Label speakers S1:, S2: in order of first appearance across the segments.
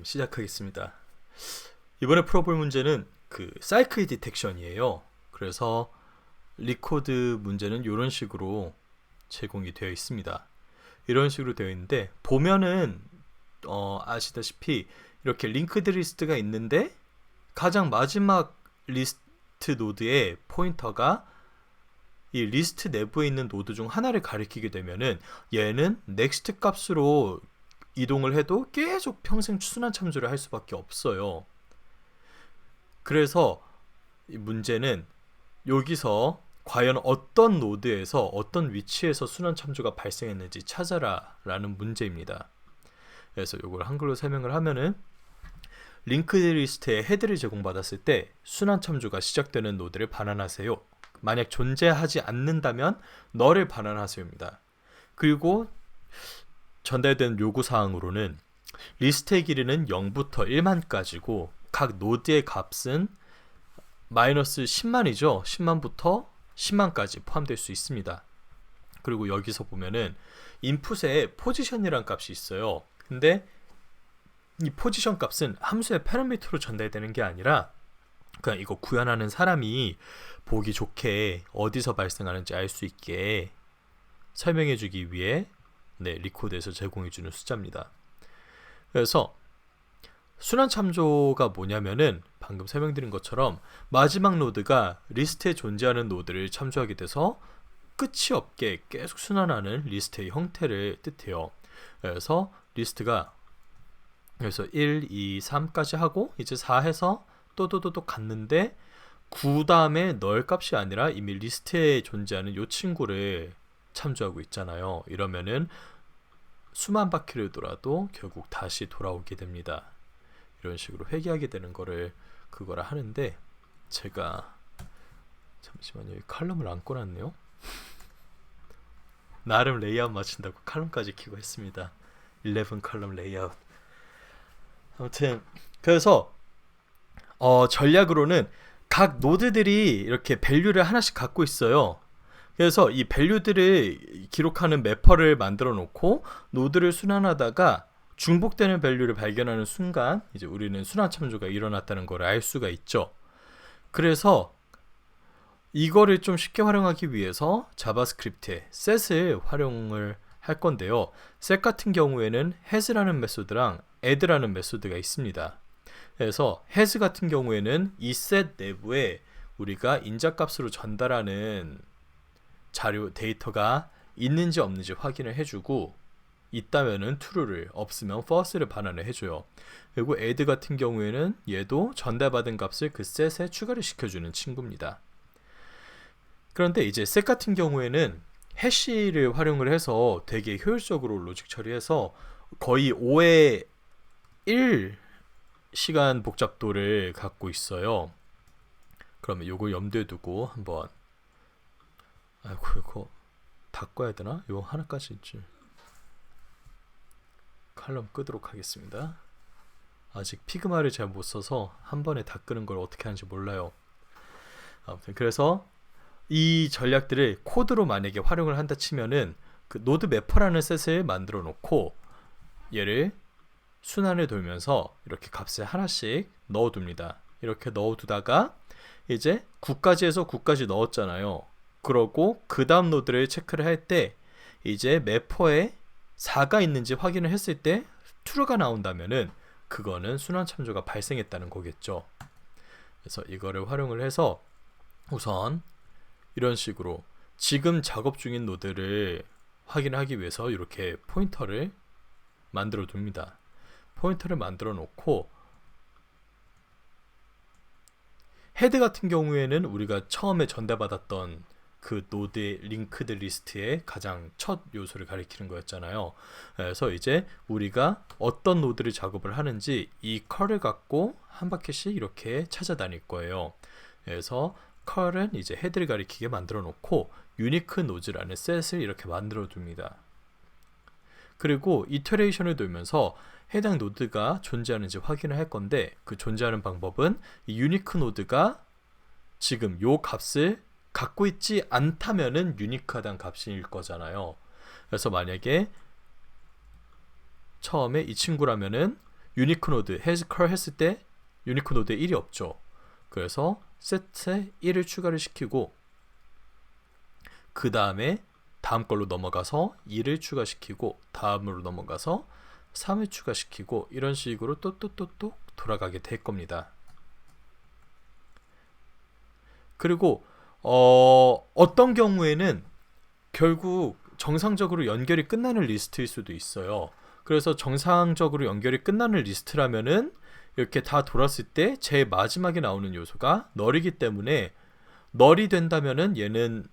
S1: 그럼 시작하겠습니다. 이번에 풀어볼 문제는 그 사이클 디텍션이에요. 그래서 리코드 문제는 이런 식으로 제공이 되어 있습니다. 이런 식으로 되어 있는데 보면은 어, 아시다시피 이렇게 링크드 리스트가 있는데 가장 마지막 리스트 노드의 포인터가 이 리스트 내부에 있는 노드 중 하나를 가리키게 되면은 얘는 넥스트 값으로 이동을 해도 계속 평생 순환 참조를 할 수밖에 없어요. 그래서 이 문제는 여기서 과연 어떤 노드에서 어떤 위치에서 순환 참조가 발생했는지 찾아라 라는 문제입니다. 그래서 이걸 한글로 설명을 하면은 링크드 리스트에 헤드를 제공받았을 때 순환 참조가 시작되는 노드를 반환하세요. 만약 존재하지 않는다면 너를 반환하세요입니다. 그리고 전달된 요구 사항으로는 리스트의 길이는 0부터 1만까지고 각 노드의 값은 마이너스 10만이죠. 10만부터 10만까지 포함될 수 있습니다. 그리고 여기서 보면은 인풋에 포지션이란 값이 있어요. 근데 이 포지션 값은 함수의 파라미터로 전달되는 게 아니라 그냥 이거 구현하는 사람이 보기 좋게 어디서 발생하는지 알 수 있게 설명해 주기 위해 네, 리코드에서 제공해 주는 숫자입니다. 그래서 순환 참조가 뭐냐면은 방금 설명드린 것처럼 마지막 노드가 리스트에 존재하는 노드를 참조하게 돼서 끝이 없게 계속 순환하는 리스트의 형태를 뜻해요. 그래서 리스트가 그래서 1, 2, 3까지 하고 이제 4 해서 또또또또 갔는데 9 다음에 널 값이 아니라 이미 리스트에 존재하는 요 친구를 참조하고 있잖아요. 이러면은 수만 바퀴를 돌아도 결국 다시 돌아오게 됩니다. 이런 식으로 회귀하게 되는 거를 그거라 하는데 제가 잠시만요. 이 칼럼을 안 꺼놨네요. 나름 레이아웃 맞춘다고 칼럼까지 키고 했습니다. 11 칼럼 레이아웃. 아무튼 그래서 어, 전략으로는 각 노드들이 이렇게 밸류를 하나씩 갖고 있어요. 그래서 이 밸류들을 기록하는 매퍼를 만들어 놓고 노드를 순환하다가 중복되는 밸류를 발견하는 순간 이제 우리는 순환 참조가 일어났다는 걸 알 수가 있죠. 그래서 이거를 좀 쉽게 활용하기 위해서 자바스크립트에 set을 활용을 할 건데요. set 같은 경우에는 has라는 메소드랑 add라는 메소드가 있습니다. 그래서 has 같은 경우에는 이 set 내부에 우리가 인자값으로 전달하는 자료 데이터가 있는지 없는지 확인을 해주고 있다면은 true를 없으면 false를 반환을 해줘요. 그리고 add 같은 경우에는 얘도 전달받은 값을 그 set에 추가를 시켜주는 친구입니다. 그런데 이제 set 같은 경우에는 해시를 활용을 해서 되게 효율적으로 로직 처리해서 거의 5의 1 시간 복잡도를 갖고 있어요. 그러면 요거 염두에 두고 한번 아이고 이거 바꿔야 되나? 요 하나까지 있지. 칼럼 끄도록 하겠습니다. 아직 피그마를 잘 못 써서 한 번에 다 끄는 걸 어떻게 하는지 몰라요. 아무튼 그래서 이 전략들을 코드로 만약에 활용을 한다 치면은 그 노드 매퍼라는 셋을 만들어 놓고 얘를 순환을 돌면서 이렇게 값을 하나씩 넣어 둡니다. 이렇게 넣어 두다가 이제 9까지 해서 9까지 넣었잖아요. 그러고 그 다음 노드를 체크를 할 때 이제 매퍼에 4가 있는지 확인을 했을 때 true가 나온다면은 그거는 순환 참조가 발생했다는 거겠죠. 그래서 이거를 활용을 해서 우선 이런 식으로 지금 작업 중인 노드를 확인하기 위해서 이렇게 포인터를 만들어 둡니다. 포인터를 만들어 놓고 헤드 같은 경우에는 우리가 처음에 전달받았던 그 노드의 링크드 리스트의 가장 첫 요소를 가리키는 거였잖아요. 그래서 이제 우리가 어떤 노드를 작업을 하는지 이 컬을 갖고 한 바퀴씩 이렇게 찾아다닐 거예요. 그래서 컬은 이제 헤드를 가리키게 만들어 놓고 유니크 노즈라는 셋을 이렇게 만들어 둡니다. 그리고 이터레이션을 돌면서 해당 노드가 존재하는지 확인을 할 건데 그 존재하는 방법은 이 유니크 노드가 지금 요 값을 갖고 있지 않다면은 유니크하다는 값일 거잖아요. 그래서 만약에 처음에 이 친구라면은 유니크 노드 has curl 했을 때 유니크 노드에 1이 없죠. 그래서 set에 1을 추가를 시키고 그 다음에 다음 걸로 넘어가서 2를 추가시키고 다음으로 넘어가서 3을 추가시키고 이런 식으로 또또또또 돌아가게 될 겁니다. 그리고 어, 어떤 경우에는 결국 정상적으로 연결이 끝나는 리스트일 수도 있어요. 그래서 정상적으로 연결이 끝나는 리스트라면은 이렇게 다 돌았을 때 제일 마지막에 나오는 요소가 널이기 때문에 널이 된다면은 얘는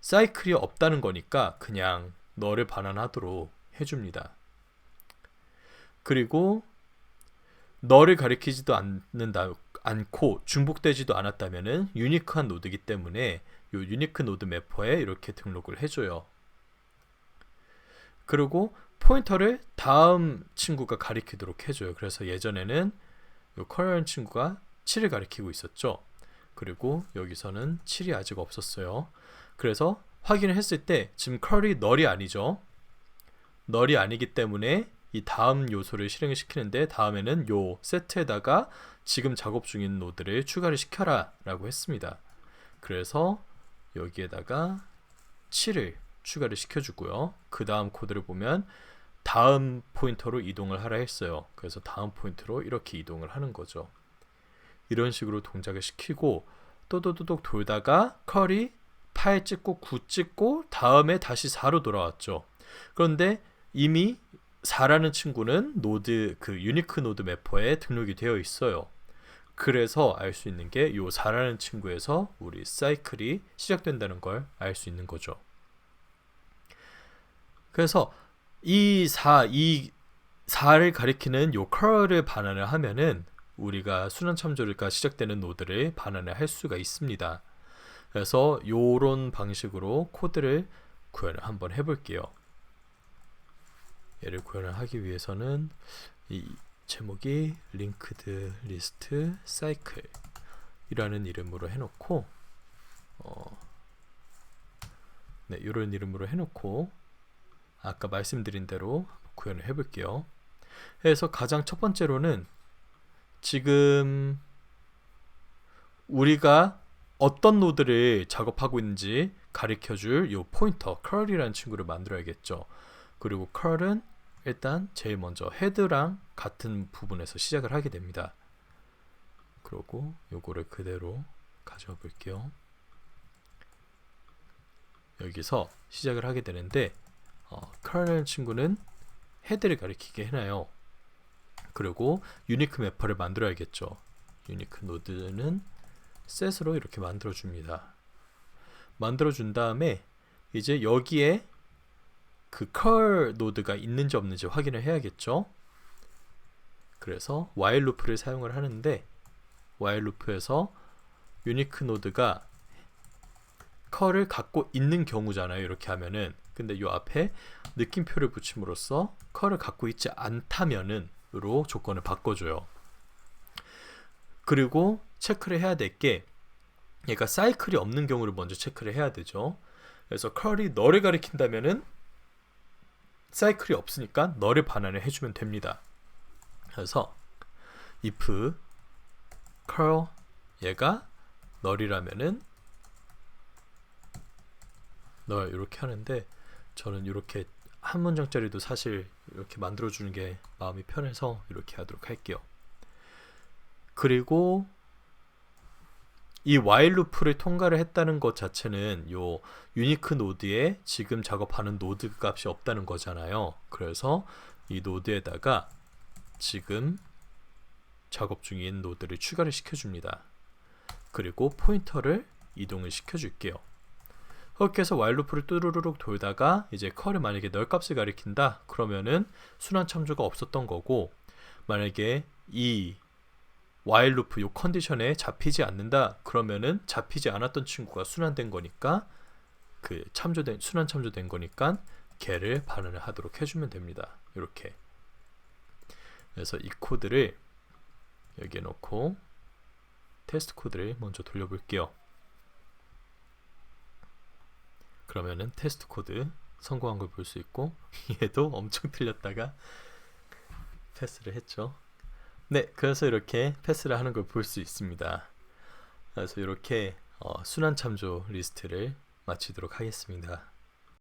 S1: 사이클이 없다는 거니까 그냥 널을 반환하도록 해줍니다. 그리고 널을 가리키지도 않는다 않고 중복되지도 않았다면은 유니크한 노드이기 때문에 요 유니크 노드 매퍼에 이렇게 등록을 해줘요. 그리고 포인터를 다음 친구가 가리키도록 해줘요. 그래서 예전에는 요 커런 친구가 7을 가리키고 있었죠. 그리고 여기서는 7이 아직 없었어요. 그래서 확인을 했을 때 지금 컬이 널이 아니죠. 널이 아니기 때문에 이 다음 요소를 실행을 시키는데 다음에는 요 세트에다가 지금 작업 중인 노드를 추가를 시켜라 라고 했습니다. 그래서 여기에다가 7을 추가를 시켜주고요. 그 다음 코드를 보면 다음 포인터로 이동을 하라 했어요. 그래서 다음 포인트로 이렇게 이동을 하는 거죠. 이런 식으로 동작을 시키고 또또또독 돌다가 컬이 8 찍고 9 찍고 다음에 다시 4로 돌아왔죠. 그런데 이미 4라는 친구는 노드 그 유니크 노드 매퍼에 등록이 되어 있어요. 그래서 알 수 있는 게 요 4라는 친구에서 우리 사이클이 시작된다는 걸 알 수 있는 거죠. 그래서 이 4, 이 4를 가리키는 요 컬을 반환을 하면은 우리가 순환 참조가 시작되는 노드를 반환을 할 수가 있습니다. 그래서 요런 방식으로 코드를 구현을 한번 해볼게요. 얘를 구현을 하기 위해서는 이 제목이 linked list cycle 이라는 이름으로 해놓고 어, 네, 이런 이름으로 해놓고 아까 말씀드린 대로 구현을 해볼게요. 그래서 가장 첫 번째로는 지금 우리가 어떤 노드를 작업하고 있는지 가리켜줄 이 포인터 curl이라는 친구를 만들어야겠죠. 그리고 curl은 일단 제일 먼저 헤드랑 같은 부분에서 시작을 하게 됩니다. 그리고 요거를 그대로 가져와 볼게요. 여기서 시작을 하게 되는데 어, curl 친구는 헤드를 가리키게 해놔요. 그리고 유니크 매퍼를 만들어야겠죠. 유니크 노드는 셋으로 이렇게 만들어 줍니다. 만들어 준 다음에 이제 여기에 그 curl 노드가 있는지 없는지 확인을 해야겠죠. 그래서 while 루프를 사용을 하는데 while 루프에서 유니크 노드가 curl을 갖고 있는 경우잖아요. 이렇게 하면은 근데 요 앞에 느낌표를 붙임으로써 curl을 갖고 있지 않다면은으로 조건을 바꿔줘요. 그리고 체크를 해야 될 게 얘가 사이클이 없는 경우를 먼저 체크를 해야 되죠. 그래서 curl이 너를 가리킨다면은 사이클이 없으니까 너를 반환을 해주면 됩니다. 그래서 if curl 얘가 널이라면은 널 이렇게 하는데 저는 이렇게 한 문장짜리도 사실 이렇게 만들어 주는 게 마음이 편해서 이렇게 하도록 할게요. 그리고 이 while 루프를 통과를 했다는 것 자체는 요 유니크 노드에 지금 작업하는 노드 값이 없다는 거잖아요. 그래서 이 노드에다가 지금 작업 중인 노드를 추가를 시켜줍니다. 그리고 포인터를 이동을 시켜줄게요. 그렇게 해서 while 루프를 뚜루루룩 돌다가 이제 컬을 만약에 널 값을 가리킨다 그러면은 순환 참조가 없었던 거고 만약에 이 while 루프 요 컨디션에 잡히지 않는다 그러면은 잡히지 않았던 친구가 순환된 거니까 그 참조된 순환 참조된 거니까 걔를 반환을 하도록 해주면 됩니다. 이렇게 그래서 이 코드를 여기에 놓고 테스트 코드를 먼저 돌려볼게요. 그러면은 테스트 코드 성공한 걸 볼 수 있고 얘도 엄청 틀렸다가 패스를 했죠. 네, 그래서 이렇게 패스를 하는 걸 볼 수 있습니다. 그래서 이렇게 어, 순환 참조 리스트를 마치도록 하겠습니다.